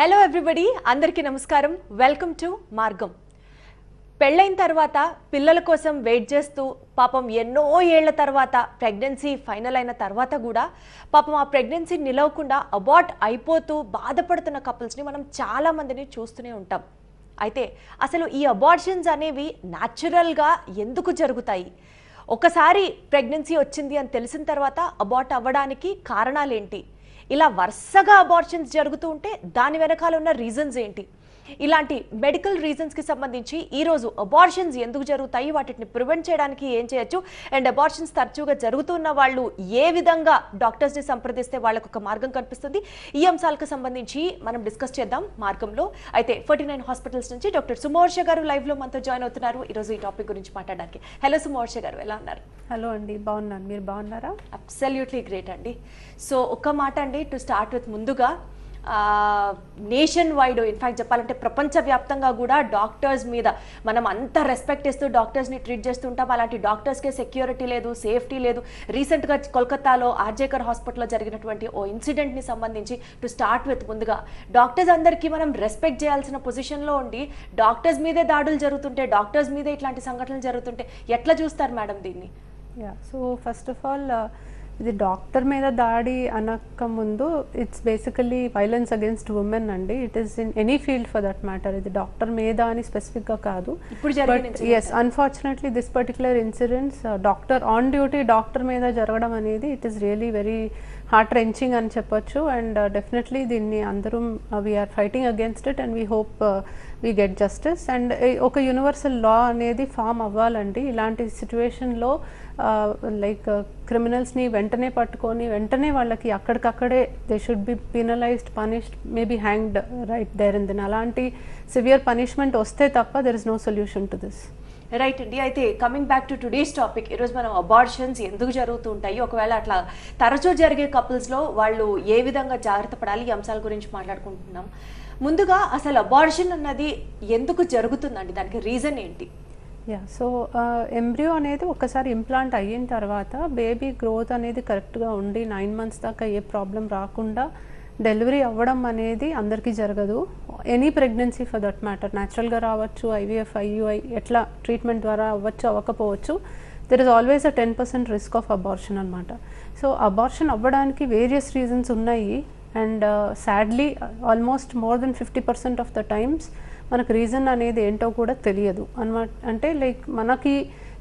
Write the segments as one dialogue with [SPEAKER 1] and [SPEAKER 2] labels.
[SPEAKER 1] Hello everybody అందరికీ నమస్కారం. Welcome to మార్గం. పెళ్ళైన తర్వాత పిల్లల కోసం వెయిట్ చేస్తూ పాపం ఎన్నో ఏళ్ళ తర్వాత ప్రెగ్నెన్సీ ఫైనల్ అయిన తర్వాత కూడా పాపం ఆ ప్రెగ్నెన్సీ నిలవకుండా అబార్ట్ అయిపోతూ బాధపడుతున్న కపుల్స్ని మనం చాలా మందిని చూస్తూనే ఉంటాం. అయితే అసలు ఈ అబార్షన్స్ అనేవి న్యాచురల్గా ఎందుకు జరుగుతాయి? ఒకసారి ప్రెగ్నెన్సీ వచ్చింది అని తెలిసిన తర్వాత అబార్ట్ అవ్వడానికి కారణాలేంటి? ఇలా వరుసగా అబార్షన్స్ జరుగుతూ ఉంటే దాని వెనకాల ఉన్న రీజన్స్ ఏంటి? ఇలాంటి మెడికల్ రీజన్స్కి సంబంధించి ఈరోజు అబార్షన్స్ ఎందుకు జరుగుతాయి? వాటిని ప్రివెంట్ చేయడానికి ఏం చేయొచ్చు? అండ్ అబార్షన్స్ తరచుగా జరుగుతున్న వాళ్ళు ఏ విధంగా డాక్టర్స్ని సంప్రదిస్తే వాళ్ళకు ఒక మార్గం కనిపిస్తుంది? ఈ అంశాలకు సంబంధించి మనం డిస్కస్ చేద్దాం మార్గంలో. అయితే ఫోర్టీ నైన్ హాస్పిటల్స్ నుంచి డాక్టర్ సుమోర్ష గారు లైవ్లో మనతో జాయిన్ అవుతున్నారు. ఈరోజు ఈ టాపిక్ గురించి మాట్లాడడానికి. హలో సుమోర్ష గారు ఎలా ఉన్నారు?
[SPEAKER 2] హలో అండి బాగున్నాను. మీరు బాగున్నారా?
[SPEAKER 1] అబ్సల్యూట్లీ గ్రేట్ అండి. సో ఒక్క మాట అండి టు స్టార్ట్ విత్ ముందుగా నేషన్ వైడ్ ఇన్ఫ్యాక్ట్ చెప్పాలంటే ప్రపంచవ్యాప్తంగా కూడా డాక్టర్స్ మీద మనం అంత రెస్పెక్ట్ ఇస్తూ డాక్టర్స్ని ట్రీట్ చేస్తుంటాం. అలాంటి డాక్టర్స్కే సెక్యూరిటీ లేదు సేఫ్టీ లేదు. రీసెంట్గా కోల్కతాలో ఆర్జేకర్ హాస్పిటల్లో జరిగినటువంటి ఓ ఇన్సిడెంట్ని సంబంధించి టు స్టార్ట్ విత్ ముందుగా. డాక్టర్స్ అందరికీ మనం రెస్పెక్ట్ చేయాల్సిన పొజిషన్లో ఉండి డాక్టర్స్ మీదే దాడులు జరుగుతుంటే డాక్టర్స్ మీదే ఇట్లాంటి సంఘటనలు జరుగుతుంటే ఎట్లా చూస్తారు మేడం దీన్ని?
[SPEAKER 2] Yeah so first of all ఇది డాక్టర్ మీద దాడి అనక ముందు it's basically violence against women అండి. It is in any field for that matter ఇది డాక్టర్ మీద అని స్పెసిఫిక్గా కాదు.
[SPEAKER 1] But.
[SPEAKER 2] Yes unfortunately this particular incidents doctor on duty doctor మీద జరగడం అనేది it is really very heart wrenching అని చెప్పొచ్చు. అండ్ డెఫినెట్లీ దీన్ని అందరం we are fighting against it and we hope we get justice and ఒక యూనివర్సల్ లా అనేది form అవ్వాలండి. ఇలాంటి సిచ్యువేషన్లో లైక్ క్రిమినల్స్ని వెంటనే పట్టుకొని వెంటనే వాళ్ళకి అక్కడికక్కడే they should be penalized punished maybe hanged right there in then అలాంటి సివియర్ పనిష్మెంట్ వస్తే తప్ప there is no solution to this
[SPEAKER 1] right అండి అయితే coming back to today's topic ఈరోజు మనం అబార్షన్స్ ఎందుకు జరుగుతూ ఉంటాయి? ఒకవేళ అట్లా తరచూ జరిగే కపుల్స్లో వాళ్ళు ఏ విధంగా జాగ్రత్త పడాలి? ఈ అంశాల గురించి మాట్లాడుకుంటున్నాం. ముందుగా అసలు అబార్షన్ అన్నది ఎందుకు జరుగుతుందండి? దానికి రీజన్ ఏంటి?
[SPEAKER 2] యా సో ఎంబ్రియో అనేది ఒకసారి ఇంప్లాంట్ అయిన తర్వాత బేబీ గ్రోత్ అనేది కరెక్ట్గా ఉండి నైన్ మంత్స్ దాకా ఏ ప్రాబ్లం రాకుండా డెలివరీ అవ్వడం అనేది అందరికీ జరగదు. Any pregnancy for that matter న్యాచురల్గా రావచ్చు ఐవీఎఫ్ ఐయుఐ ఎట్లా ట్రీట్మెంట్ ద్వారా అవ్వచ్చు అవ్వకపోవచ్చు there is always a ten percent risk of abortion అనమాట సో అబార్షన్ అవ్వడానికి వేరియస్ రీజన్స్ ఉన్నాయి. And sadly almost more than fifty percent of the times మనకు రీజన్ అనేది ఏంటో కూడా తెలియదు. అనమాట అంటే లైక్ మనకి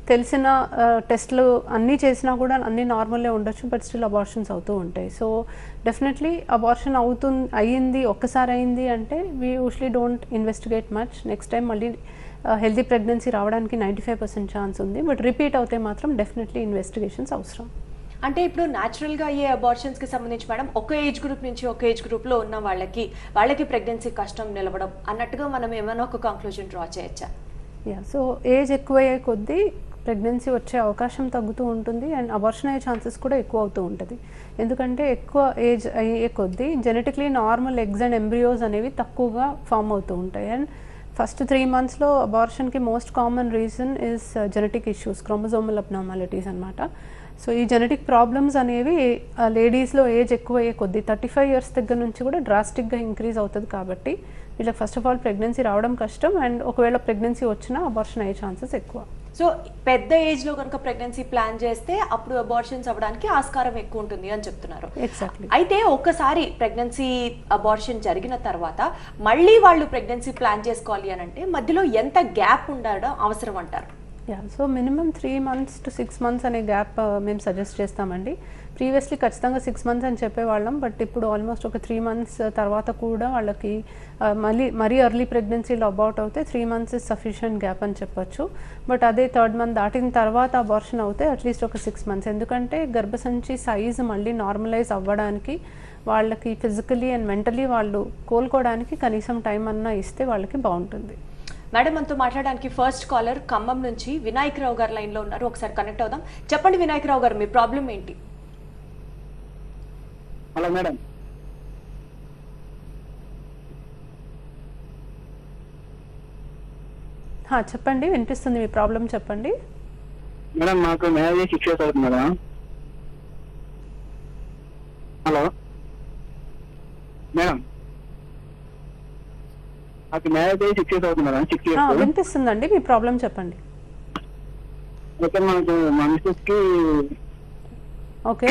[SPEAKER 2] తెలిసిన uh, టెస్ట్లు అన్నీ చేసినా కూడా అన్నీ నార్మల్లే ఉండొచ్చు బట్ స్టిల్ అబార్షన్స్ అవుతూ ఉంటాయి. సో డెఫినెట్లీ అబార్షన్ అవుతుంది అయ్యింది ఒక్కసారి అయింది అంటే we usually don't investigate much next time మళ్ళీ uh, హెల్తీ ప్రెగ్నెన్సీ రావడానికి నైంటీ ఫైవ్ పర్సెంట్ ఛాన్స్ ఉంది. బట్ రిపీట్ అవుతే మాత్రం డెఫినెట్లీ ఇన్వెస్టిగేషన్స్ అవసరం.
[SPEAKER 1] అంటే ఇప్పుడు న్యాచురల్గా అయ్యే అబార్షన్స్కి సంబంధించి మేడం ఒక ఏజ్ గ్రూప్ నుంచి ఒక ఏజ్ గ్రూప్లో ఉన్న వాళ్ళకి వాళ్ళకి ప్రెగ్నెన్సీ కష్టం నిలవడం అన్నట్టుగా మనం ఏమైనా ఒక కంక్లూజన్ డ్రా చేయొచ్చా?
[SPEAKER 2] యా సో ఏజ్ ఎక్కువయ్యే కొద్దీ ప్రెగ్నెన్సీ వచ్చే అవకాశం తగ్గుతూ ఉంటుంది అండ్ అబార్షన్ అయ్యే ఛాన్సెస్ కూడా ఎక్కువ అవుతూ ఉంటుంది. ఎందుకంటే ఎక్కువ ఏజ్ అయ్యే కొద్దీ genetically normal eggs and embryos అనేవి తక్కువగా ఫామ్ అవుతూ ఉంటాయి. అండ్ ఫస్ట్ త్రీ మంత్స్లో అబార్షన్కి most common reason is genetic issues chromosomal abnormalities అనమాట సో ఈ జెనెటిక్ ప్రాబ్లమ్స్ అనేవి లేడీస్లో ఏజ్ ఎక్కువ అయ్యే కొద్దీ థర్టీ ఫైవ్ ఇయర్స్ దగ్గర నుంచి కూడా డ్రాస్టిక్గా ఇంక్రీజ్ అవుతుంది కాబట్టి వీళ్ళకి ఫస్ట్ ఆఫ్ ఆల్ ప్రెగ్నెన్సీ రావడం కష్టం అండ్ ఒకవేళ ప్రెగ్నెన్సీ వచ్చినా అబార్షన్ అయ్యే ఛాన్సెస్ ఎక్కువ.
[SPEAKER 1] సో పెద్ద ఏజ్లో కనుక ప్రెగ్నెన్సీ ప్లాన్ చేస్తే అప్పుడు అబార్షన్స్ అవ్వడానికి ఆస్కారం ఎక్కువ ఉంటుంది అని చెప్తున్నారు.
[SPEAKER 2] ఎగ్జాక్ట్లీ
[SPEAKER 1] అయితే ఒక్కసారి ప్రెగ్నెన్సీ అబార్షన్ జరిగిన తర్వాత మళ్ళీ వాళ్ళు ప్రెగ్నెన్సీ ప్లాన్ చేసుకోవాలి అని అంటే మధ్యలో ఎంత గ్యాప్ ఉండడం అవసరం అంటారు.
[SPEAKER 2] Yeah so minimum three months to six months అనే గ్యాప్ uh, మేము సజెస్ట్ చేస్తామండి. ప్రీవియస్లీ ఖచ్చితంగా సిక్స్ మంత్స్ అని చెప్పేవాళ్ళం బట్ ఇప్పుడు ఆల్మోస్ట్ ఒక త్రీ మంత్స్ uh, తర్వాత కూడా వాళ్ళకి uh, మళ్ళీ మరీ ఎర్లీ ప్రెగ్నెన్సీలో అబౌట్ అవుతే three months is sufficient gap అని చెప్పొచ్చు. బట్ అదే థర్డ్ మంత్ దాటిన తర్వాత అబార్షన్ అవుతే అట్లీస్ట్ ఒక సిక్స్ మంత్స్ ఎందుకంటే గర్భసంచి సైజ్ మళ్ళీ నార్మలైజ్ అవ్వడానికి వాళ్ళకి ఫిజికలీ అండ్ మెంటలీ వాళ్ళు కోలుకోవడానికి కనీసం టైం అన్నా ఇస్తే వాళ్ళకి బాగుంటుంది.
[SPEAKER 1] మేడం మనతో మాట్లాడడానికి ఫస్ట్ కాలర్ ఖమ్మం నుంచి వినాయకరావు గారు లైన్లో ఉన్నారు. ఒకసారి కనెక్ట్ అవుదాం. చెప్పండి వినాయకరావు గారు మీ ప్రాబ్లం ఏంటి?
[SPEAKER 3] Hello
[SPEAKER 2] madam. చెప్పండి వినిపిస్తుంది మీ ప్రాబ్లం చెప్పండి.
[SPEAKER 3] మేడం నాకు మ్యారేజ్ సిక్స్ ఇయర్స్ అవుతుంది మేడం. హలో. మేడం నాకు మ్యారేజ్ అయ్యి సిక్స్ ఇయర్స్ అవుతుంది మేడం సిక్స్ ఇయర్స్
[SPEAKER 2] వినిపిస్తుందండి మీ ప్రాబ్లం చెప్పండి.
[SPEAKER 3] అయితే మనకు మా మిస్సెస్కి
[SPEAKER 2] ఓకే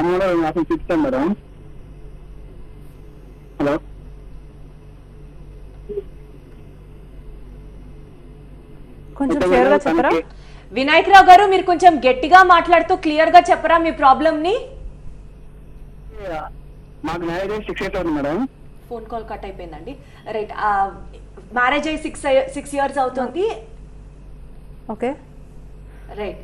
[SPEAKER 3] అమ్మలో అసలు చెప్తాను మేడం. హలో?
[SPEAKER 2] కొంచెం క్లియర్గా చెప్పరా?
[SPEAKER 1] వినాయక్ రావు గారు మీరు కొంచెం గట్టిగా మాట్లాడుతూ క్లియర్గా చెప్పరా మీ ప్రాబ్లమ్ని
[SPEAKER 3] మాకు మ్యారేజ్ సిక్స్ ఇయర్స్ అవుతుంది మేడం.
[SPEAKER 1] ఫోన్ కాల్ కట్ అయిపోయిందండి. రైట్ మ్యారేజ్ అయ్యి సిక్స్ సిక్స్ ఇయర్స్ అవుతుంది.
[SPEAKER 2] ఓకే.
[SPEAKER 1] రైట్.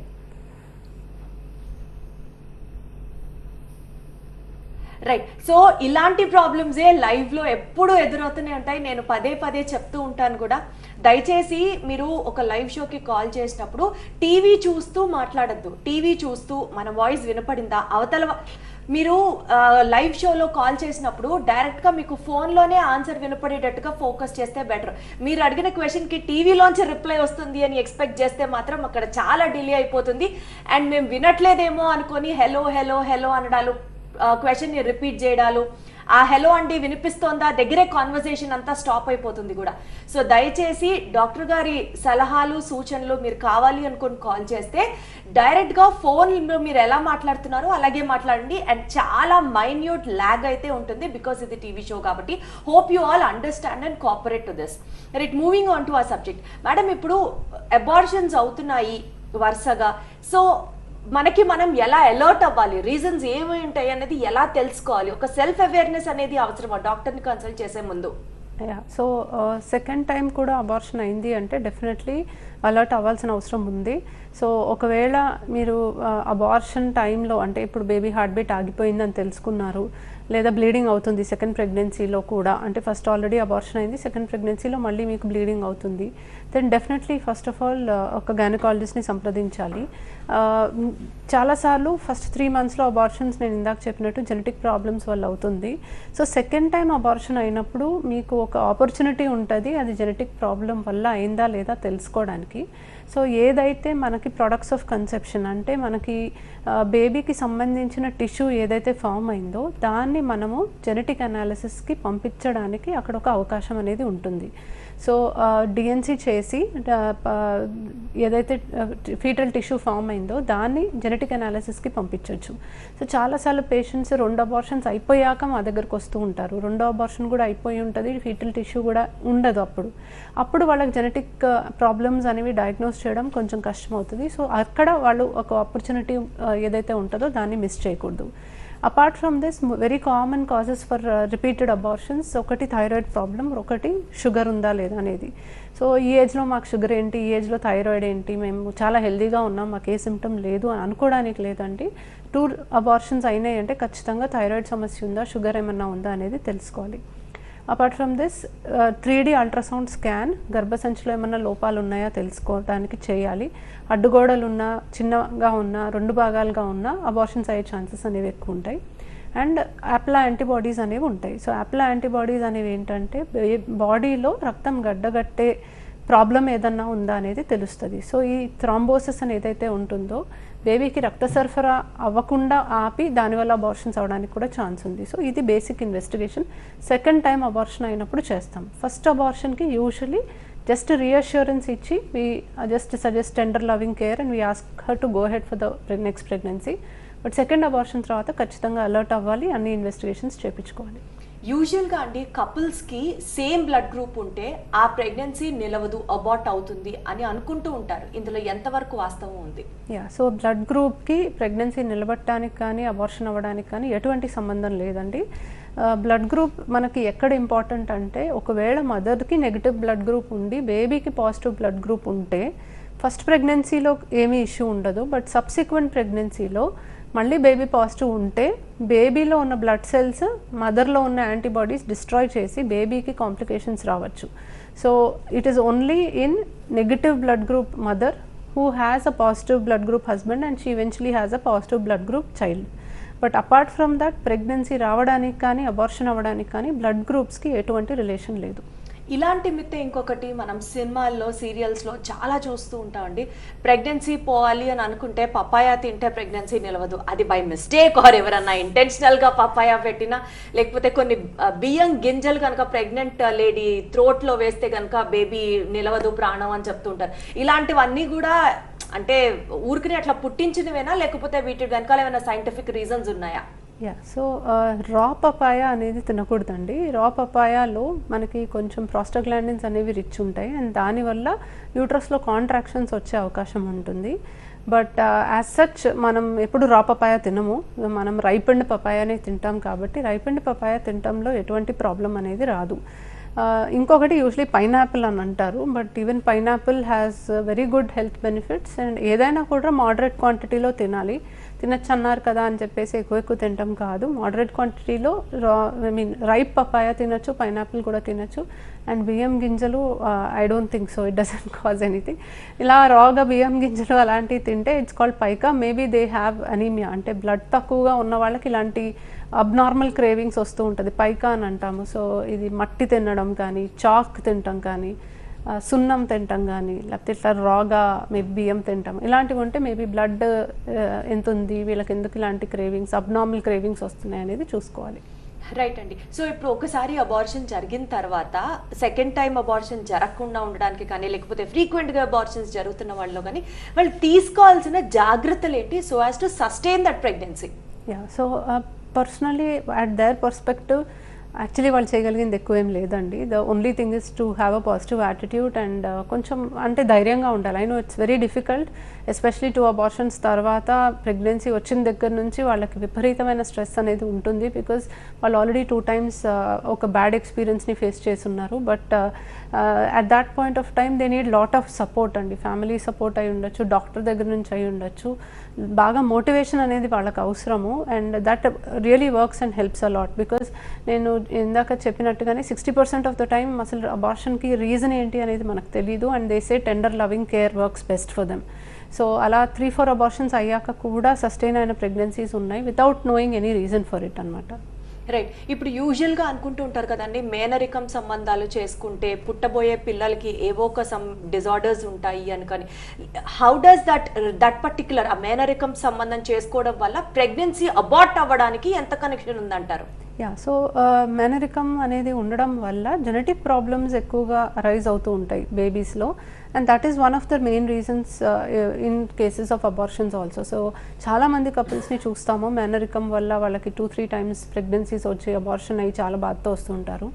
[SPEAKER 1] రైట్ సో ఇలాంటి ప్రాబ్లమ్సే లైవ్లో ఎప్పుడు ఎదురవుతూనే ఉంటాయి. నేను పదే పదే చెప్తూ ఉంటాను కూడా. దయచేసి మీరు ఒక లైవ్ షోకి కాల్ చేసినప్పుడు టీవీ చూస్తూ మాట్లాడద్దు. టీవీ చూస్తూ మన వాయిస్ వినపడిందా? అవతల మీరు లైవ్ షోలో కాల్ చేసినప్పుడు డైరెక్ట్గా మీకు ఫోన్లోనే ఆన్సర్ వినపడేటట్టుగా ఫోకస్ చేస్తే బెటర్ మీరు అడిగిన క్వశ్చన్కి టీవీలోంచి రిప్లై వస్తుంది అని ఎక్స్పెక్ట్ చేస్తే మాత్రం అక్కడ చాలా డిలే అయిపోతుంది. అండ్ మేము వినట్లేదేమో అనుకొని హెలో హెలో హెలో అనడాలు క్వశ్చన్ని రిపీట్ చేయడాలు ఆ హెలో అండి వినిపిస్తోందా? దగ్గరే కాన్వర్సేషన్ అంతా స్టాప్ అయిపోతుంది కూడా. సో దయచేసి డాక్టర్ గారి సలహాలు సూచనలు మీరు కావాలి అనుకుని కాల్ చేస్తే డైరెక్ట్గా ఫోన్లో మీరు ఎలా మాట్లాడుతున్నారో అలాగే మాట్లాడండి. అండ్ చాలా మైన్యూట్ ల్యాగ్ అయితే ఉంటుంది బికాస్ ఇది టీవీ షో కాబట్టి. Hope you all understand and cooperate to this right moving on to ఆ సబ్జెక్ట్ మేడం ఇప్పుడు అబార్షన్స్ అవుతున్నాయి వరుసగా. సో మనకి మనం ఎలా అలర్ట్ అవ్వాలి? రీజన్స్ ఏమి ఉంటాయి అనేది ఎలా తెలుసుకోవాలి? ఒక సెల్ఫ్ అవేర్నెస్ అనేది అవసరమా? డాక్టర్ని కన్సల్ట్ చేసే ముందు.
[SPEAKER 2] సో సెకండ్ టైం కూడా అబార్షన్ అయింది అంటే డెఫినెట్లీ అలర్ట్ అవ్వాల్సిన అవసరం ఉంది. సో ఒకవేళ మీరు uh, అబార్షన్ టైంలో అంటే ఇప్పుడు బేబీ హార్ట్ బీట్ ఆగిపోయిందని తెలుసుకున్నారు. లేదా బ్లీడింగ్ అవుతుంది సెకండ్ ప్రెగ్నెన్సీలో కూడా. అంటే ఫస్ట్ ఆల్రెడీ అబార్షన్ అయింది సెకండ్ ప్రెగ్నెన్సీలో మళ్ళీ మీకు బ్లీడింగ్ అవుతుంది. Then definitely first of all ఒక గైనకాలజిస్ట్ని సంప్రదించాలి. చాలాసార్లు ఫస్ట్ త్రీ మంత్స్లో అబార్షన్స్ నేను ఇందాక చెప్పినట్టు జెనెటిక్ ప్రాబ్లమ్స్ వల్ల అవుతుంది. సో సెకండ్ టైం అబార్షన్ అయినప్పుడు మీకు ఒక ఆపర్చునిటీ ఉంటుంది అది జెనెటిక్ ప్రాబ్లం వల్ల అయిందా లేదా తెలుసుకోవడానికి. సో ఏదైతే మనకి ప్రొడక్ట్స్ ఆఫ్ కన్సెప్షన్ అంటే మనకి బేబీకి సంబంధించిన టిష్యూ ఏదైతే ఫామ్ అయిందో దాన్ని మనము జెనెటిక్ అనాలిసిస్కి పంపించడానికి అక్కడ ఒక అవకాశం అనేది ఉంటుంది. సో డిఎన్సీ చేసి ఏదైతే ఫీటల్ టిష్యూ ఫామ్ అయిందో దాన్ని జెనెటిక్ అనాలిసిస్కి పంపించవచ్చు సో చాలాసార్లు పేషెంట్స్ రెండు అబార్షన్స్ అయిపోయాక మా దగ్గరకు వస్తూ ఉంటారు. రెండో అబార్షన్ కూడా అయిపోయి ఉంటుంది ఫీటల్ టిష్యూ కూడా ఉండదు అప్పుడు. అప్పుడు వాళ్ళకి జెనెటిక్ ప్రాబ్లమ్స్ అనేవి డయాగ్నోస్ చేయడం కొంచెం కష్టం అవుతుంది సో అక్కడ వాళ్ళు ఒక ఆపర్చునిటీ ఏదైతే ఉంటుందో దాన్ని మిస్ చేయకూడదు. Apart from this very common causes for repeated abortions ఒకటి థైరాయిడ్ ప్రాబ్లం ఒకటి షుగర్ ఉందా లేదా అనేది. సో ఈ ఏజ్లో మాకు షుగర్ ఏంటి ఈ ఏజ్లో థైరాయిడ్ ఏంటి మేము చాలా హెల్దీగా ఉన్నాం మాకు ఏ సిమ్టమ్ లేదు అని అనుకోవడానికి లేదండి. టూ అబార్షన్స్ అయినాయి అంటే ఖచ్చితంగా థైరాయిడ్ సమస్య ఉందా షుగర్ ఏమన్నా ఉందా అనేది తెలుసుకోవాలి. Apart from this three D ultrasound scan గర్భసంచిలో ఏమన్నా లోపాలు ఉన్నాయా తెలుసుకోవడానికి చేయాలి. అడ్డుగోడలు ఉన్న చిన్నగా ఉన్న రెండు భాగాలుగా ఉన్న అబార్షన్స్ అయ్యే ఛాన్సెస్ అనేవి ఎక్కువ ఉంటాయి. అండ్ యాప్లా యాంటీబాడీస్ అనేవి ఉంటాయి. సో యాప్లా యాంటీబాడీస్ అనేవి ఏంటంటే బాడీలో రక్తం గడ్డగట్టే ప్రాబ్లం ఏదన్నా ఉందా అనేది తెలుస్తుంది. సో ఈ థ్రాంబోసిస్ అని ఏదైతే ఉంటుందో బేబీకి రక్త సరఫరా అవ్వకుండా ఆపి దానివల్ల అబార్షన్స్ అవడానికి కూడా ఛాన్స్ ఉంది. సో ఇది basic investigation second time abortion అయినప్పుడు చేస్తాం. ఫస్ట్ అబార్షన్కి యూజువలీ జస్ట్ రీఅష్యూరెన్స్ ఇచ్చి we just suggest tender loving care and we ask her to go head for the next pregnancy but second abortion తర్వాత ఖచ్చితంగా alert అవ్వాలి అన్ని investigations చేయించుకోవాలి
[SPEAKER 1] యూజువల్గా అండి కపుల్స్కి సేమ్ బ్లడ్ గ్రూప్ ఉంటే ఆ ప్రెగ్నెన్సీ నిలవదు అబార్ట్ అవుతుంది అని అనుకుంటూ ఉంటారు. ఇందులో ఎంతవరకు వాస్తవం ఉంది?
[SPEAKER 2] యా సో బ్లడ్ గ్రూప్కి ప్రెగ్నెన్సీ నిలబట్టడానికి కానీ అబార్షన్ అవ్వడానికి కానీ ఎటువంటి సంబంధం లేదండి. Uh, బ్లడ్ గ్రూప్ మనకి ఎక్కడ ఇంపార్టెంట్ అంటే ఒకవేళ మదర్కి నెగిటివ్ బ్లడ్ గ్రూప్ ఉండి బేబీకి పాజిటివ్ బ్లడ్ గ్రూప్ ఉంటే ఫస్ట్ ప్రెగ్నెన్సీలో ఏమీ ఇష్యూ ఉండదు. బట్ సబ్సిక్వెంట్ ప్రెగ్నెన్సీలో మళ్ళీ బేబీ పాజిటివ్ ఉంటే బేబీలో ఉన్న బ్లడ్ సెల్స్ మదర్లో ఉన్న యాంటీబాడీస్ డిస్ట్రాయ్ చేసి బేబీకి కాంప్లికేషన్స్ రావచ్చు. So it is only in negative blood group mother who has a positive blood group husband and she eventually has a positive blood group child but apart from that pregnancy రావడానికి కానీ abortion అవ్వడానికి కానీ blood గ్రూప్స్కి ఎటువంటి relation లేదు.
[SPEAKER 1] ఇలాంటి మిత్తే ఇంకొకటి మనం సినిమాల్లో సీరియల్స్లో చాలా చూస్తూ ఉంటామండి. ప్రెగ్నెన్సీ పోవాలి అని అనుకుంటే పపాయా తింటే ప్రెగ్నెన్సీ నిలవదు. అది బై మిస్టేక్. ఆర్ ఎవరన్నా ఇంటెన్షనల్గా పపాయా పెట్టినా లేకపోతే కొన్ని బియ్యం గింజలు కనుక ప్రెగ్నెంట్ లేడీ త్రోట్లో వేస్తే కనుక బేబీ నిలవదు ప్రాణం అని చెప్తుంటారు. ఇలాంటివన్నీ కూడా అంటే ఊరికి అట్లా పుట్టించినవేనా లేకపోతే వీటి వెనకాల ఏమైనా సైంటిఫిక్ రీజన్స్ ఉన్నాయా?
[SPEAKER 2] యా సో రా పపాయ అనేది తినకూడదండి. రా పపాయాలో మనకి కొంచెం ప్రాస్టోగ్లాండిన్స్ అనేవి రిచ్ ఉంటాయి. అండ్ దానివల్ల యూట్రస్లో కాంట్రాక్షన్స్ వచ్చే అవకాశం ఉంటుంది. బట్ యాజ్ సచ్ మనం ఎప్పుడు రా పపాయ తినము. మనం రైపెండ్ పపాయనే తింటాం కాబట్టి రైపెండ్ పపాయ తినటంలో ఎటువంటి ప్రాబ్లం అనేది రాదు. Uh, ఇంకొకటి యూజువలీ పైనాపిల్ అని అంటారు. But even pineapple has very good health benefits and ఏదైనా కూడా మోడరేట్ క్వాంటిటీలో తినాలి. తినచ్చు అన్నారు కదా అని చెప్పేసి ఎక్కువ ఎక్కువ తినటం కాదు. మోడరేట్ క్వాంటిటీలో raw I mean ripe papaya తినచ్చు పైనాపిల్ కూడా తినచ్చు. అండ్ బియ్యం గింజలు I don't think so it doesn't cause anything ఇలా రాగా బియ్యం గింజలు అలాంటివి తింటే it's called pica. Maybe they have anaemia అంటే బ్లడ్ తక్కువగా ఉన్న వాళ్ళకి ఇలాంటి అబ్నార్మల్ క్రేవింగ్స్ వస్తూ ఉంటుంది. పైకా అని అంటాము. సో ఇది మట్టి తినడం కానీ చాక్ తినటం కానీ సున్నం తింటాం కానీ లేకపోతే ఇట్లా రాగా మేబీ బియ్యం తింటాం. ఇలాంటివి ఉంటే మేబీ బ్లడ్ ఎంత ఉంది వీళ్ళకి ఎందుకు ఇలాంటి క్రేవింగ్స్ అబ్నార్మల్ క్రేవింగ్స్ వస్తున్నాయి అనేది చూసుకోవాలి.
[SPEAKER 1] రైట్ అండి. సో ఇప్పుడు ఒకసారి అబార్షన్ జరిగిన తర్వాత సెకండ్ టైం అబార్షన్ జరగకుండా ఉండడానికి కానీ లేకపోతే ఫ్రీక్వెంట్గా అబార్షన్స్ జరుగుతున్న వాళ్ళలో కానీ వాళ్ళు తీసుకోవాల్సిన జాగ్రత్తలు ఏంటి? So as to sustain that pregnancy
[SPEAKER 2] yeah so personally at there perspective actually వాళ్ళు చేయగలిగింది ఎక్కువ ఏం లేదండి. The only thing is to have a positive attitude and కొంచెం అంటే ధైర్యంగా ఉండాలి. I know it's very difficult especially two abortions తర్వాత ప్రెగ్నెన్సీ వచ్చిన దగ్గర నుంచి వాళ్ళకి విపరీతమైన స్ట్రెస్ అనేది ఉంటుంది బికాజ్ వాళ్ళు ఆల్రెడీ టూ టైమ్స్ ఒక బ్యాడ్ ఎక్స్పీరియన్స్ని ఫేస్ చేస్తున్నారు. But at that point of time they need lot of support అండి. ఫ్యామిలీ సపోర్ట్ అయి ఉండొచ్చు డాక్టర్ దగ్గర నుంచి అయి ఉండొచ్చు. బాగా మోటివేషన్ అనేది వాళ్ళకి అవసరము. And that really works and helps a lot because నేను ఇందాక చెప్పినట్టుగానే sixty percent of the time అసలు అబార్షన్కి రీజన్ ఏంటి అనేది మనకు తెలియదు and they say tender loving care works best for them so అలా త్రీ ఫోర్ అబార్షన్స్ అయ్యాక కూడా సస్టైన్ అయిన ప్రెగ్నెన్సీస్ ఉన్నాయి without knowing any reason for it అనమాట
[SPEAKER 1] రైట్ ఇప్పుడు యూజువల్గా అనుకుంటూ ఉంటారు కదండి మేనరికం సంబంధాలు చేసుకుంటే పుట్టబోయే పిల్లలకి ఏవో ఒక సమ్ డిజార్డర్స్ ఉంటాయి అనుకని. How does that that particular ఆ మేనరికం సంబంధం చేసుకోవడం వల్ల ప్రెగ్నెన్సీ అబార్ట్ అవ్వడానికి ఎంత కనెక్షన్ ఉందంటారు?
[SPEAKER 2] యా సో మేనరికం అనేది ఉండడం వల్ల జెనెటిక్ ప్రాబ్లమ్స్ ఎక్కువగా అరైజ్ అవుతూ ఉంటాయి బేబీస్లో and that is one of the main reasons in cases of abortions also so చాలామంది కపుల్స్ని చూస్తాము మేనరికం వల్ల వాళ్ళకి టూ త్రీ టైమ్స్ ప్రెగ్నెన్సీస్ వచ్చి అబార్షన్ అయ్యి చాలా బాధతో వస్తుంటారు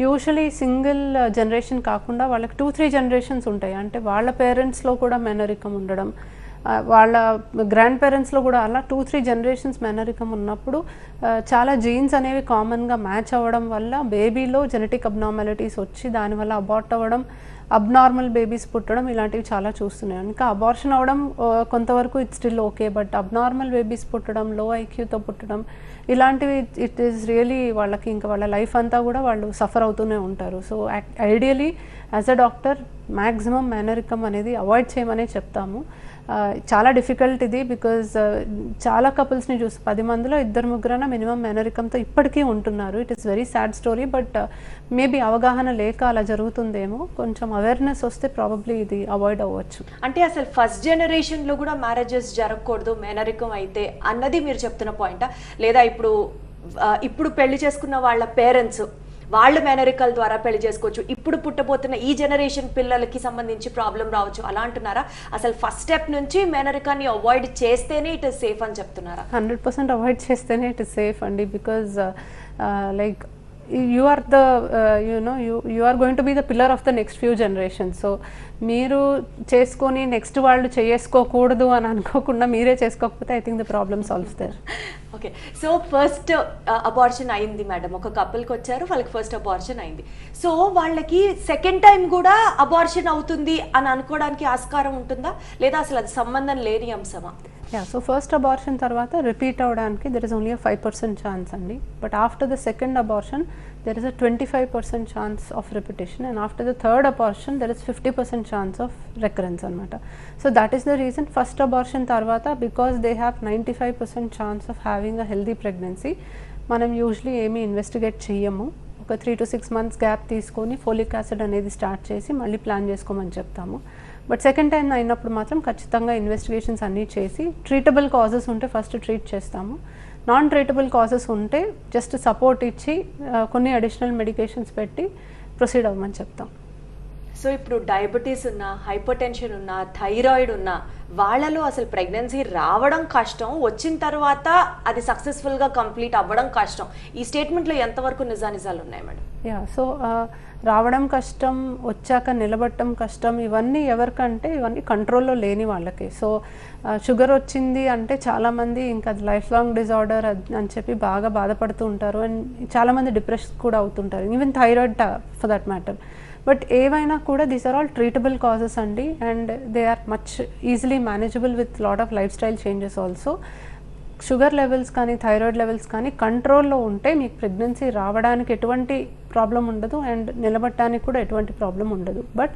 [SPEAKER 2] యూజువలీ సింగిల్ జనరేషన్ కాకుండా వాళ్ళకి టూ త్రీ జనరేషన్స్ ఉంటాయి. అంటే వాళ్ళ పేరెంట్స్లో కూడా మెనరికం ఉండడం వాళ్ళ గ్రాండ్ పేరెంట్స్లో కూడా అలా టూ త్రీ జనరేషన్స్ మేనరికం ఉన్నప్పుడు చాలా జీన్స్ అనేవి కామన్గా మ్యాచ్ అవ్వడం వల్ల బేబీలో జెనెటిక్ అబ్నార్మాలిటీస్ వచ్చి దానివల్ల అబార్ట్ అవ్వడం అబ్నార్మల్ బేబీస్ పుట్టడం ఇలాంటివి చాలా చూస్తున్నాయి. ఇంకా అబార్షన్ అవ్వడం కొంతవరకు it's still okay but abnormal babies పుట్టడం లో ఐక్యూతో పుట్టడం ఇలాంటివి ఇట్ ఈస్ రియలీ వాళ్ళకి ఇంకా వాళ్ళ లైఫ్ అంతా కూడా వాళ్ళు సఫర్ అవుతూనే ఉంటారు. So ideally as a doctor maximum మేనరికం అనేది అవాయిడ్ చేయమనే చెప్తాము చాలా డిఫికల్ట్ ఇది బికాజ్ చాలా కపుల్స్ని చూసి పది మందిలో ఇద్దరు ముగ్గురన మినిమం మేనరికంతో ఇప్పటికీ ఉంటున్నారు it is very sad story but maybe అవగాహన లేక అలా జరుగుతుందేమో కొంచెం అవేర్నెస్ వస్తే ప్రాబబ్లీ ఇది అవాయిడ్ అవ్వచ్చు
[SPEAKER 1] అంటే అసలు ఫస్ట్ జనరేషన్లో కూడా మ్యారేజెస్ జరగకూడదు మేనరికం అయితే అన్నది మీరు చెప్తున్న పాయింటా లేదా ఇప్పుడు ఇప్పుడు పెళ్ళి చేసుకున్న వాళ్ళ పేరెంట్స్ వాళ్ళ మేనరికల ద్వారా పెళ్ళి చేసుకోవచ్చు. ఇప్పుడు పుట్టబోతున్న ఈ జనరేషన్ పిల్లలకి సంబంధించి ప్రాబ్లం రావచ్చు. అలా అంటున్నారా? అసలు ఫస్ట్ స్టెప్ నుంచి మేనరికాన్ని అవాయిడ్ చేస్తేనే ఇట్ ఇస్ సేఫ్ అని చెప్తున్నారా?
[SPEAKER 2] హండ్రెడ్ పర్సెంట్ అవాయిడ్ చేస్తేనే ఇట్ ఇస్ సేఫ్ అండి. Because like you are the you know you you are going to be the pillar of the next few generation so మీరు చేసుకొని next వాళ్ళు చేసుకోకూడదు అని అనుకోకుండా మీరే చేసుకోకపోతే I think the problem solves there
[SPEAKER 1] okay so first abortion అయింది madam ఒక కపుల్కి వచ్చారు వాళ్ళకి ఫస్ట్ అబార్షన్ అయింది. సో వాళ్ళకి సెకండ్ టైం కూడా అబార్షన్ అవుతుంది అని అనుకోవడానికి ఆస్కారం ఉంటుందా? లేదా అసలు అది సంబంధం లేని అంశమా?
[SPEAKER 2] యా సో ఫస్ట్ అబార్షన్ తర్వాత రిపీట్ అవడానికి there is only five percent chance అండి. But after the second abortion there is a twenty five percent chance of repetition and after the third abortion there is fifty percent chance of recurrence అనమాట so that is the reason first abortion తర్వాత because they have ninety five percent chance of having a healthy pregnancy మనం usually ఏమీ investigate చెయ్యము. ఒక three to six months gap తీసుకొని folic acid అనేది start చేసి మళ్ళీ ప్లాన్ చేసుకోమని చెప్తాము. బట్ సెకండ్ టైం అయినప్పుడు మాత్రం ఖచ్చితంగా ఇన్వెస్టిగేషన్స్ అన్నీ చేసి ట్రీటబుల్ కాజెస్ ఉంటే ఫస్ట్ ట్రీట్ చేస్తాము. నాన్ ట్రీటబుల్ కాజెస్ ఉంటే జస్ట్ సపోర్ట్ ఇచ్చి కొన్ని అడిషనల్ మెడికేషన్స్ పెట్టి ప్రొసీడ్ అవ్వమని చెప్తాం.
[SPEAKER 1] సో ఇప్పుడు డయాబెటీస్ ఉన్న హైపర్ టెన్షన్ ఉన్న థైరాయిడ్ ఉన్న వాళ్ళలో అసలు ప్రెగ్నెన్సీ రావడం కష్టం. వచ్చిన తర్వాత అది సక్సెస్ఫుల్గా కంప్లీట్ అవ్వడం కష్టం. ఈ స్టేట్మెంట్లో ఎంతవరకు నిజానిజాలు ఉన్నాయి మేడం?
[SPEAKER 2] యా సో రావడం కష్టం వచ్చాక నిలబడటం కష్టం ఇవన్నీ ఎవరికంటే ఇవన్నీ కంట్రోల్లో లేని వాళ్ళకి. సో షుగర్ వచ్చింది అంటే చాలామంది ఇంకా అది లైఫ్ లాంగ్ డిజార్డర్ అని చెప్పి బాగా బాధపడుతూ ఉంటారు. అండ్ చాలామంది డిప్రెషన్ కూడా అవుతుంటారు. Even thyroid for that matter. But ఏవైనా కూడా these are all treatable causes అండి. And they are much easily manageable with lot of life style changes also. Sugar levels కానీ థైరాయిడ్ లెవెల్స్ కానీ కంట్రోల్లో ఉంటే మీకు ప్రెగ్నెన్సీ రావడానికి ఎటువంటి ప్రాబ్లం ఉండదు. అండ్ నిలబడటానికి కూడా ఎటువంటి ప్రాబ్లం ఉండదు. బట్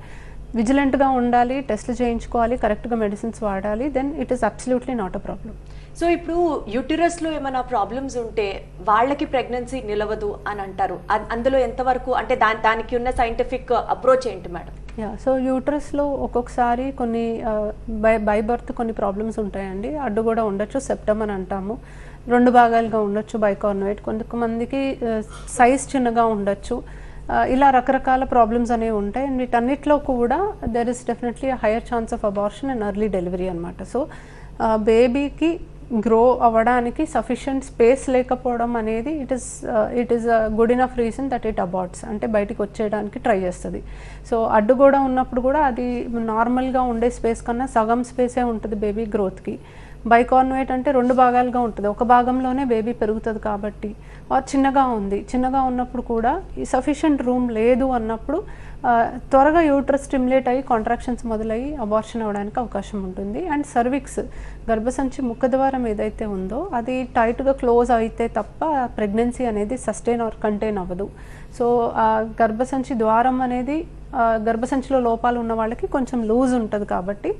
[SPEAKER 2] విజిలెంట్గా ఉండాలి టెస్ట్లు చేయించుకోవాలి కరెక్ట్గా మెడిసిన్స్ వాడాలి then it is absolutely not a problem
[SPEAKER 1] so ఇప్పుడు యూటిరస్లో ఏమైనా ప్రాబ్లమ్స్ ఉంటే వాళ్ళకి ప్రెగ్నెన్సీ నిలవదు అని అంటారు. అందులో ఎంతవరకు అంటే దాని దానికి ఉన్న సైంటిఫిక్ అప్రోచ్ ఏంటి మేడం?
[SPEAKER 2] యా సో యూట్రస్లో ఒక్కొక్కసారి కొన్ని బై బై బర్త్ కొన్ని ప్రాబ్లమ్స్ ఉంటాయండి. అడ్డు కూడా ఉండొచ్చు సెప్టమ్ అని అంటాము. రెండు భాగాలుగా ఉండొచ్చు బైకార్నోయిట్ కొంతమందికి సైజ్ చిన్నగా ఉండొచ్చు. ఇలా రకరకాల ప్రాబ్లమ్స్ అనేవి ఉంటాయి. అండ్ వీటన్నిటిలో కూడా there is definitely higher chance of abortion and early delivery అనమాట సో బేబీకి గ్రో అవ్వడానికి సఫిషియంట్ స్పేస్ లేకపోవడం అనేది it is it is good enough reason that it aborts అంటే బయటికి వచ్చేయడానికి ట్రై చేస్తుంది. సో అడ్డు కూడా ఉన్నప్పుడు కూడా అది నార్మల్గా ఉండే స్పేస్ కన్నా సగం స్పేసే ఉంటుంది బేబీ గ్రోత్కి బైకార్నువేట్ అంటే రెండు భాగాలుగా ఉంటుంది. ఒక భాగంలోనే బేబీ పెరుగుతుంది కాబట్టి చిన్నగా ఉంది. చిన్నగా ఉన్నప్పుడు కూడా ఈ సఫిషియంట్ రూమ్ లేదు అన్నప్పుడు త్వరగా యూట్రస్ స్టిమ్యులేట్ అయ్యి కాంట్రాక్షన్స్ మొదలయ్యి అబార్షన్ అవ్వడానికి అవకాశం ఉంటుంది. అండ్ సర్విక్స్ గర్భసంచి ముఖద్వారం ఏదైతే ఉందో అది టైట్గా క్లోజ్ అయితే తప్ప ప్రెగ్నెన్సీ అనేది సస్టైన్ ఆర్ కంటైన్ అవ్వదు. సో గర్భసంచి ద్వారం అనేది గర్భసంచిలో లోపాలు ఉన్న వాళ్ళకి కొంచెం లూజ్ ఉంటుంది కాబట్టి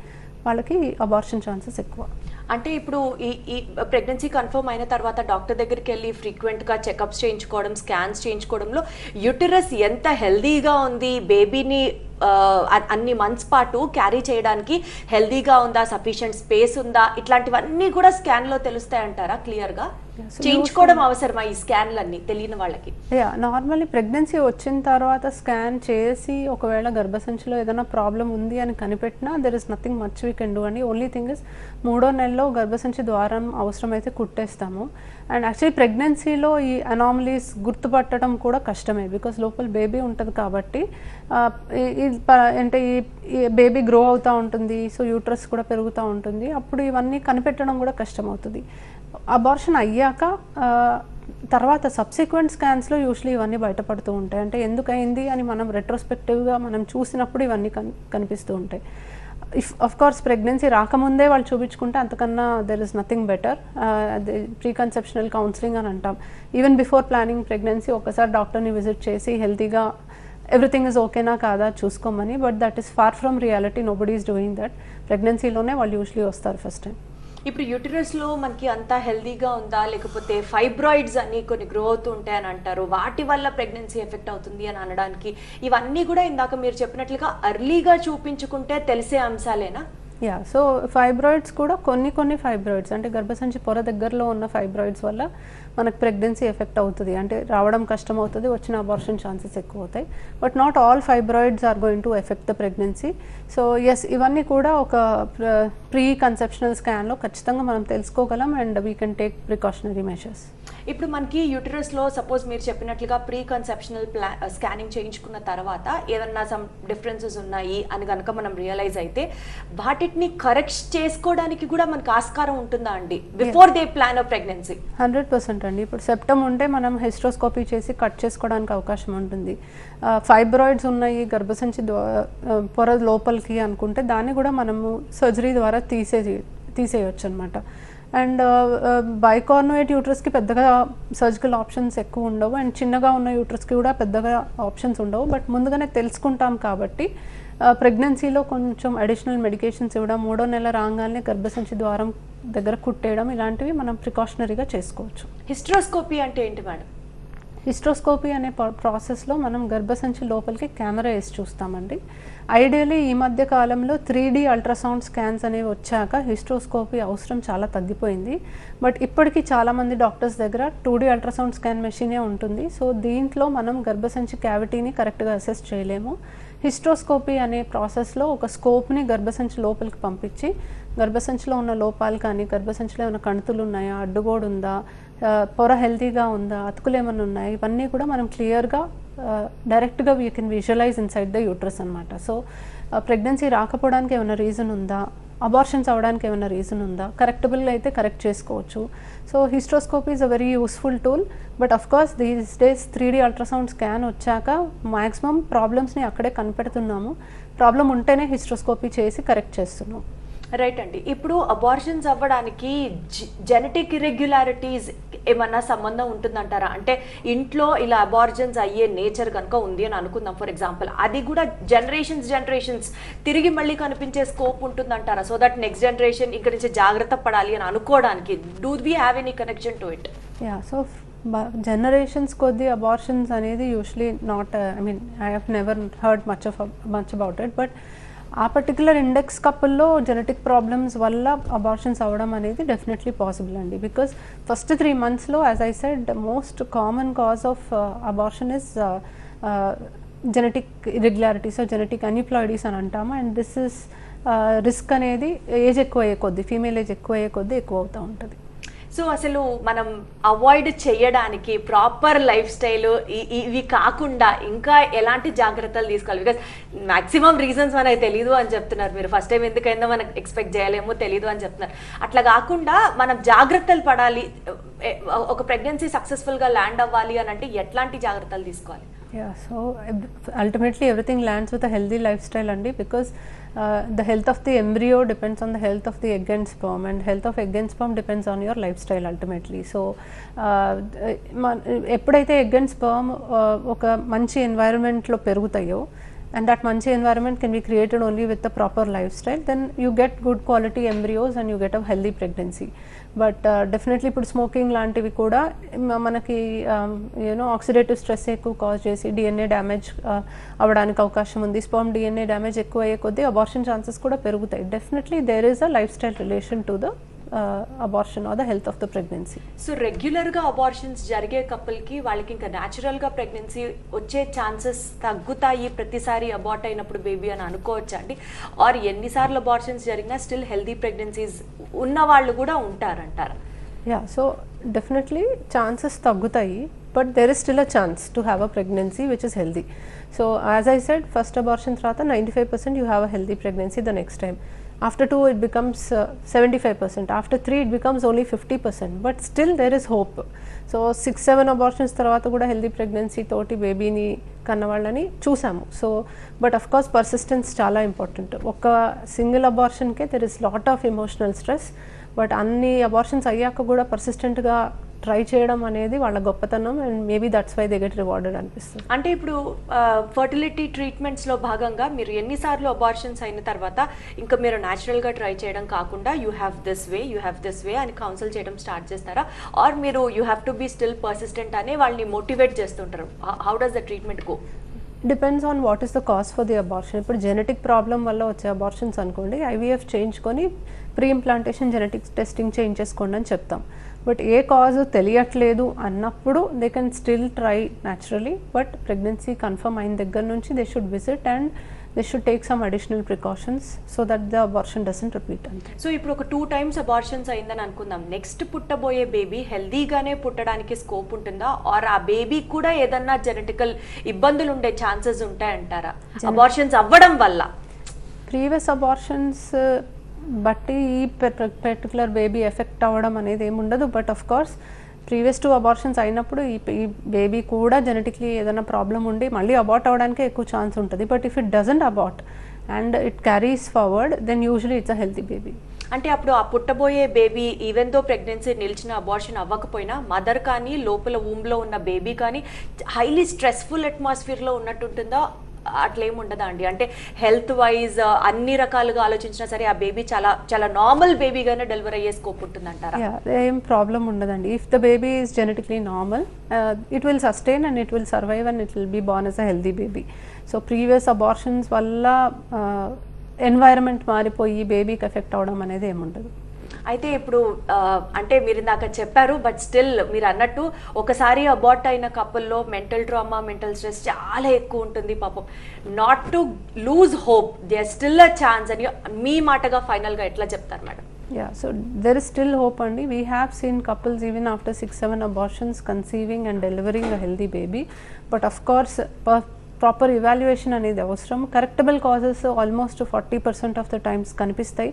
[SPEAKER 2] వాళ్ళకి అబార్షన్ ఛాన్సెస్ ఎక్కువ.
[SPEAKER 1] అంటే ఇప్పుడు ఈ ఈ ప్రెగ్నెన్సీ కన్ఫర్మ్ అయిన తర్వాత డాక్టర్ దగ్గరికి వెళ్ళి ఫ్రీక్వెంట్గా చెకప్స్ చేయించుకోవడం స్కాన్స్ చేయించుకోవడంలో యూటిరస్ ఎంత హెల్దీగా ఉంది బేబీని అన్ని మంత్స్ పాటు క్యారీ చేయడానికి హెల్దీగా ఉందా సఫిషియంట్ స్పేస్ ఉందా ఇట్లాంటివన్నీ కూడా స్కాన్లో తెలుస్తాయంటారా క్లియర్గా? చేయించుకోవడం అవసరమా ఈ స్కాన్లన్నీ తెలియని వాళ్ళకి?
[SPEAKER 2] నార్మల్లీ ప్రెగ్నెన్సీ వచ్చిన తర్వాత స్కాన్ చేసి ఒకవేళ గర్భసంచిలో ఏదైనా ప్రాబ్లం ఉంది అని కనిపెట్టినా there is nothing much we can do అండి. ఓన్లీ థింగ్ ఇస్ మూడో నెలలో గర్భసంచి ద్వారం అవసరమైతే కుట్టేస్తాము. అండ్ యాక్చువల్లీ ప్రెగ్నెన్సీలో ఈ అనామలీస్ గుర్తుపట్టడం కూడా కష్టమే బికాస్ లోపల బేబీ ఉంటుంది కాబట్టి ఈ- అంటే ఈ బేబీ గ్రో అవుతూ ఉంటుంది సో యూట్రస్ కూడా పెరుగుతూ ఉంటుంది. అప్పుడు ఇవన్నీ కనిపెట్టడం కూడా కష్టం అవుతుంది అబార్షన్ అయ్యాక తర్వాత సబ్సిక్వెంట్ స్కాన్స్లో యూజువలీ ఇవన్నీ బయటపడుతూ ఉంటాయి. అంటే ఎందుకైంది అని మనం రెట్రోస్పెక్టివ్గా మనం చూసినప్పుడు ఇవన్నీ కనిపిస్తూ ఉంటాయి. ఇఫ్ అఫ్ కోర్స్ ప్రెగ్నెన్సీ రాకముందే వాళ్ళు చూపించుకుంటే అంతకన్నా there is nothing better pre conceptional counselling అని అంటాం. ఈవెన్ బిఫోర్ ప్లానింగ్ ప్రెగ్నెన్సీ ఒకసారి డాక్టర్ని విజిట్ చేసి హెల్తీగా ఎవ్రీథింగ్ ఇస్ ఓకేనా కాదా? చూసుకోమని. But that is far from reality nobody is doing that ప్రెగ్నెన్సీలోనే వాళ్ళు యూజువలీ వస్తారు ఫస్ట్ టైం
[SPEAKER 1] ఇప్పుడు యూటిరస్లో మనకి అంతా హెల్దీగా ఉందా? లేకపోతే ఫైబ్రాయిడ్స్ అని కొన్ని గ్రో అవుతూ అని అంటారు. వాటి వల్ల ప్రెగ్నెన్సీ ఎఫెక్ట్ అవుతుంది అని అనడానికి ఇవన్నీ కూడా ఇందాక మీరు చెప్పినట్లుగా అర్లీగా చూపించుకుంటే తెలిసే అంశాలేనా?
[SPEAKER 2] యా సో ఫైబ్రాయిడ్స్ కూడా కొన్ని కొన్ని ఫైబ్రాయిడ్స్ అంటే గర్భసంచి పొర దగ్గరలో ఉన్న ఫైబ్రాయిడ్స్ వల్ల మనకు ప్రెగ్నెన్సీ ఎఫెక్ట్ అవుతుంది. అంటే రావడం కష్టం అవుతుంది వచ్చిన అబార్షన్ ఛాన్సెస్ ఎక్కువ అవుతాయి. But not all fibroids are going to effect the pregnancy so as ఇవన్నీ కూడా ఒక ప్రీ కన్సెప్షనల్ స్కాన్లో ఖచ్చితంగా మనం తెలుసుకోగలం and we can take precautionary measures
[SPEAKER 1] ఇప్పుడు మనకి యూటిరస్లో సపోజ్ మీరు చెప్పినట్లుగా ప్రీ కన్సెప్షనల్ ప్లా స్కానింగ్ చేయించుకున్న తర్వాత ఏదన్నా సమ్ డిఫరెన్సెస్ ఉన్నాయి అని కనుక మనం రియలైజ్ అయితే వాటిని కరెక్ట్ చేసుకోవడానికి కూడా మనకు ఆస్కారం ఉంటుందా అండి? Before they plan of pregnancy
[SPEAKER 2] hundred percent అండి. ఇప్పుడు సెప్టమ్ ఉంటే మనం హిస్ట్రోస్కోపీ చేసి కట్ చేసుకోవడానికి అవకాశం ఉంటుంది. ఫైబ్రాయిడ్స్ ఉన్నాయి గర్భసంచి పొర లోపలికి అనుకుంటే దాన్ని కూడా మనము సర్జరీ ద్వారా తీసే తీసేయచ్చు అనమాట అండ్ బైకార్నోయేట్ యూట్రస్కి పెద్దగా సర్జికల్ ఆప్షన్స్ ఎక్కువ ఉండవు. అండ్ చిన్నగా ఉన్న యూట్రస్కి కూడా పెద్దగా ఆప్షన్స్ ఉండవు. బట్ ముందుగానే తెలుసుకుంటాం కాబట్టి ప్రెగ్నెన్సీలో కొంచెం అడిషనల్ మెడికేషన్స్ ఇవ్వడం మూడో నెల రాగానే గర్భసంచి ద్వారం దగ్గర కుట్టేయడం ఇలాంటివి మనం ప్రికాషనరీగా చేసుకోవచ్చు.
[SPEAKER 1] హిస్ట్రోస్కోపీ అంటే ఏంటి మేడం?
[SPEAKER 2] హిస్ట్రోస్కోపీ అనే ప్రాసెస్లో మనం గర్భసంచి లోపలికి కెమెరా వేసి చూస్తామండి. ఐడియలీ ఈ మధ్య కాలంలో త్రీ డి అల్ట్రాసౌండ్ స్కాన్స్ అనేవి వచ్చాక హిస్ట్రోస్కోపీ అవసరం చాలా తగ్గిపోయింది. బట్ ఇప్పటికీ చాలామంది డాక్టర్స్ దగ్గర టూ డీ అల్ట్రాసౌండ్ స్కాన్ మెషినే ఉంటుంది. సో దీంట్లో మనం గర్భసంచి క్యావిటీని కరెక్ట్గా అసెస్ చేయలేము. హిస్ట్రోస్కోపీ అనే ప్రాసెస్లో ఒక స్కోప్ని గర్భసంచి లోపలికి పంపించి గర్భసంచిలో ఉన్న లోపాలు కానీ గర్భసంచిలో ఏమైనా కణుతులు ఉన్నాయా అడ్డుగోడు ఉందా పొర హెల్తీగా ఉందా అతుకులు ఏమైనా ఉన్నాయా ఇవన్నీ కూడా మనం క్లియర్గా డైరెక్ట్గా we can visualise inside the uterus అనమాట సో ప్రెగ్నెన్సీ రాకపోవడానికి ఏమైనా రీజన్ ఉందా అబార్షన్స్ అవ్వడానికి ఏమైనా రీజన్ ఉందా? కరెక్టబుల్ అయితే కరెక్ట్ చేసుకోవచ్చు. So hysteroscopy is a very useful tool but of course these days three D ultrasound scan వచ్చాక మ్యాక్సిమం ప్రాబ్లమ్స్ని అక్కడే కనిపెడుతున్నాము. ప్రాబ్లం ఉంటేనే హిస్ట్రోస్కోపీ చేసి కరెక్ట్ చేస్తున్నాం.
[SPEAKER 1] రైట్ అండి. ఇప్పుడు అబార్షన్స్ అవ్వడానికి జెనెటిక్ ఇరెగ్యులారిటీస్ ఏమన్నా సంబంధం ఉంటుందంటారా? అంటే ఇంట్లో ఇలా అబార్జన్స్ అయ్యే నేచర్ కనుక ఉంది అని అనుకుందాం. ఫర్ ఎగ్జాంపుల్ అది కూడా జనరేషన్స్ జనరేషన్స్ తిరిగి మళ్ళీ కనిపించే స్కోప్ ఉంటుందంటారా? సో దట్ నెక్స్ట్ జనరేషన్ ఇక్కడ నుంచి జాగ్రత్త పడాలి అని అనుకోవడానికి do we have any connection to it
[SPEAKER 2] yeah so generations కొద్ది అబార్షన్స్ అనేది usually not I mean I have never heard much of much about it but ఆ పర్టికులర్ ఇండెక్స్ కపుల్లో జెనెటిక్ ప్రాబ్లమ్స్ వల్ల అబార్షన్స్ అవ్వడం అనేది డెఫినెట్లీ పాసిబుల్ అండి. Because first three మంత్స్లో as I said most common cause of abortion is genetic irregularities genetic aneuploidies అని అంటాము. And this is risk అనేది ఏజ్ ఎక్కువ అయ్యే కొద్దీ ఫీమేల్ ఏజ్ ఎక్కువ అయ్యే కొద్దీ ఎక్కువ అవుతూ ఉంటుంది.
[SPEAKER 1] సో అసలు మనం అవాయిడ్ చేయడానికి ప్రాపర్ లైఫ్ స్టైల్ ఇవి కాకుండా ఇంకా ఎలాంటి జాగ్రత్తలు తీసుకోవాలి? బికాస్ మాక్సిమం రీజన్స్ మనకు తెలియదు అని చెప్తున్నారు మీరు. ఫస్ట్ టైం ఎందుకైందో మనకు ఎక్స్పెక్ట్ చేయలేమో తెలియదు అని చెప్తున్నారు. అట్లా కాకుండా మనం జాగ్రత్తలు పడాలి. ఒక ప్రెగ్నెన్సీ సక్సెస్ఫుల్గా ల్యాండ్ అవ్వాలి అని అంటే ఎట్లాంటి జాగ్రత్తలు తీసుకోవాలి?
[SPEAKER 2] Yeah, so ev- ultimately everything lands with a healthy lifestyle, Andy, because uh, the health of the embryo depends on the health of the egg and sperm, and health of egg and sperm depends on your lifestyle ultimately. So, uh, మన ఎప్పుడైతే egg and sperm ఒక మంచి ఎన్వైరన్మెంట్లో పెరుగుతాయో and that manchi environment can be created only with the proper lifestyle then you get good quality embryos and you get a healthy pregnancy but But uh, definitely ఇప్పుడు smoking లాంటివి కూడా మనకి you know oxidative stress ఎక్కువ cause చేసి DNA damage uh, అవ్వడానికి అవకాశం ఉంది. Sperm DNA damage ఎక్కువ అయ్యే కొద్దీ అబార్షన్ ఛాన్సెస్ కూడా పెరుగుతాయి. Definitely there is a life style relation to the abortion or the health of the pregnancy
[SPEAKER 1] so రెగ్యులర్గా అబార్షన్స్ జరిగే కపుల్కి వాళ్ళకి ఇంకా న్యాచురల్గా ప్రెగ్నెన్సీ వచ్చే ఛాన్సెస్ తగ్గుతాయి ప్రతిసారి అబార్ట్ అయినప్పుడు బేబీ అని అనుకోవచ్చా అండి? ఆర్ ఎన్నిసార్లు అబార్షన్స్ జరిగినా స్టిల్ హెల్దీ ప్రెగ్నెన్సీస్ ఉన్న వాళ్ళు కూడా ఉంటారంటారా?
[SPEAKER 2] యా సో డెఫినెట్లీ ఛాన్సెస్ తగ్గుతాయి but there is still a chance to have a pregnancy which is healthy so as I said first abortion తర్వాత ninety five percent you have a healthy pregnancy the next time after two it becomes seventy five percent after three it becomes only fifty percent but still there is hope so six seven abortions తర్వాత కూడా healthy pregnancy తోటి బేబీని కన్నవాళ్ళని చూసాము so but of course persistence చాలా important ఒక single అబార్షన్కే there is lot of emotional stress but అన్ని abortions అయ్యాక కూడా పర్సిస్టెంట్గా ట్రై చేయడం అనేది వాళ్ళ గొప్పతనం and maybe that's why they get rewarded అనిపిస్తుంది.
[SPEAKER 1] అంటే ఇప్పుడు ఫర్టిలిటీ ట్రీట్మెంట్స్లో భాగంగా మీరు ఎన్నిసార్లు అబార్షన్స్ అయిన తర్వాత ఇంకా మీరు న్యాచురల్గా ట్రై చేయడం కాకుండా you have this way you have this way అని కౌన్సిల్ చేయడం స్టార్ట్ చేస్తారా? ఆర్ మీరు you have to be still persistent అని వాళ్ళని మోటివేట్ చేస్తుంటారు. How does the treatment go
[SPEAKER 2] depends on what is the cause for the abortion ఇప్పుడు genetic problem వల్ల వచ్చే అబార్షన్స్ అనుకోండి ఐవీఎఫ్ చేయించుకొని ప్రీ ఇంప్లాంటేషన్ జెనెటిక్ టెస్టింగ్ చేయించేసుకోండి అని చెప్తాం. బట్ ఏ కాజ్ తెలియట్లేదు అన్నప్పుడు they can still try naturally but pregnancy confirm అయిన దగ్గర నుంచి they should visit and they should take some additional precautions so that the abortion doesn't repeat అంతే
[SPEAKER 1] సో ఇప్పుడు ఒక టూ టైమ్స్ అబార్షన్స్ అయిందని అనుకుందాం. నెక్స్ట్ పుట్టబోయే బేబీ హెల్దీగానే పుట్టడానికి స్కోప్ ఉంటుందా? ఆర్ ఆ బేబీ కూడా ఏదన్నా జెనెటికల్ ఇబ్బందులు ఉండే ఛాన్సెస్ ఉంటాయంటారా? అబార్షన్స్ అవ్వడం వల్ల.
[SPEAKER 2] ప్రీవియస్ అబార్షన్స్ బట్టి ఈ పర్టికులర్ బేబీ ఎఫెక్ట్ అవ్వడం అనేది ఏముండదు but of course previous two abortions అయినప్పుడు ఈ ఈ బేబీ కూడా జెనెటిక్లీ ఏదైనా ప్రాబ్లం ఉండి మళ్ళీ అబార్ట్ అవ్వడానికి ఎక్కువ ఛాన్స్ ఉంటుంది. But if it doesn't abort and it carries forward then usually it's a healthy baby
[SPEAKER 1] అంటే అప్పుడు ఆ పుట్టబోయే బేబీ ఈవెన్ దో ప్రెగ్నెన్సీ నిలిచిన అబార్షన్ అవ్వకపోయినా మదర్ కానీ లోపల ఊమ్లో ఉన్న బేబీ కానీ హైలీ స్ట్రెస్ఫుల్ అట్మాస్ఫియర్లో ఉన్నట్టుంటుందా? అట్లేం ఉండదా అండి అంటే హెల్త్ వైజ్ అన్ని రకాలుగా ఆలోచించినా సరే ఆ బేబీ చాలా చాలా నార్మల్ బేబీగానే డెలివరీ అయ్యే స్కోప్ ఉంటుందంటారా?
[SPEAKER 2] యా ఏం ప్రాబ్లం ఉండదండి. If the baby is genetically normal it will sustain and it will survive and it will be born as a healthy baby so previous abortions వల్ల environment మారిపోయి బేబీకి effect అవడం అనేది ఏముండదు.
[SPEAKER 1] అయితే ఇప్పుడు అంటే మీరు ఇందాక చెప్పారు బట్ స్టిల్ మీరు అన్నట్టు ఒకసారి అబార్ట్ అయిన కపుల్లో మెంటల్ ట్రామా మెంటల్ స్ట్రెస్ చాలా ఎక్కువ ఉంటుంది పాపం. Not to lose hope they still a chance అని మీ మాటగా ఫైనల్గా ఎట్లా చెప్తారు madam?
[SPEAKER 2] Yeah so there is still hope అండి. We have seen couples even after six seven abortions conceiving and delivering a healthy baby but of course proper evaluation అనేది అవసరం. Correctable causes almost forty percent of the times కనిపిస్తాయి.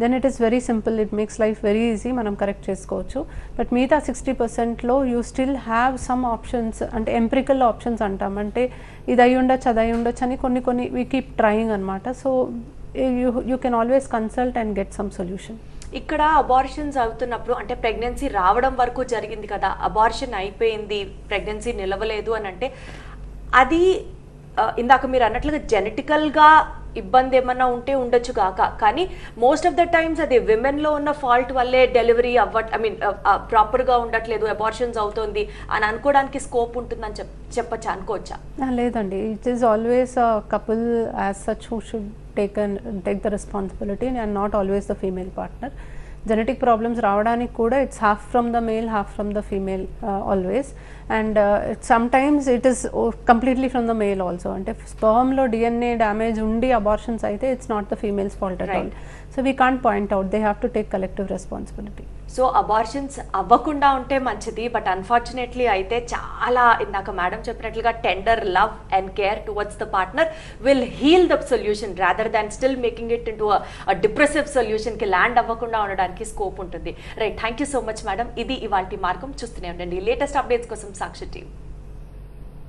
[SPEAKER 2] Then it is very simple it makes life very easy మనం correct చేసుకోవచ్చు. But మిగతా sixty పర్సెంట్లో you still have some options అంటే empirical options అంటాం. అంటే ఇది అయి ఉండొచ్చు అది అయి ఉండొచ్చు అని కొన్ని కొన్ని వీ కీప్ ట్రయింగ్ అనమాట so you you can always consult and get some solution
[SPEAKER 1] ఇక్కడ అబార్షన్స్ అవుతున్నప్పుడు అంటే ప్రెగ్నెన్సీ రావడం వరకు జరిగింది కదా అబార్షన్ అయిపోయింది ప్రెగ్నెన్సీ నిలవలేదు అని అంటే అది eh, ఇందాక మీరు అన్నట్లుగా జెనెటికల్గా ఇబ్బంది ఏమన్నా ఉంటే ఉండొచ్చు కాక. కానీ మోస్ట్ ఆఫ్ ద టైమ్స్ అది విమెన్లో ఉన్న ఫాల్ట్ వల్లే డెలివరీ అవ్వ ఐ మీన్ ప్రాపర్గా ఉండట్లేదు అబార్షన్స్ అవుతుంది అని అనుకోవడానికి స్కోప్ ఉంటుందని చెప్ చెప్పచ్చా అనుకోవచ్చా?
[SPEAKER 2] లేదండి. It is always couple as such who should take take the responsibility and not always the female partner genetic problems రావడానికి కూడా it's half from the male half from the female always and sometimes it is completely from the male also అంటే స్పర్మ్లో DNA damage ఉండి abortions అయితే it's not the female's fault at all
[SPEAKER 1] Right.
[SPEAKER 2] So we can't point out they have to take collective responsibility
[SPEAKER 1] so abortions అవ్వకుండా ఉంటే మంచిది but unfortunately అయితే చాలా ఇందాక మేడం చెప్పినట్లుగా tender love and care towards the partner will heal the solution rather than still making it into depressive సొల్యూషన్కి land అవ్వకుండా ఉండడానికి scope ఉంటుంది. Right thank you so much madam ఇది ఇవాళ మార్గం. చూస్తూనే ఉండండి. లేటెస్ట్ అప్డేట్స్ కోసం సాక్షి టీం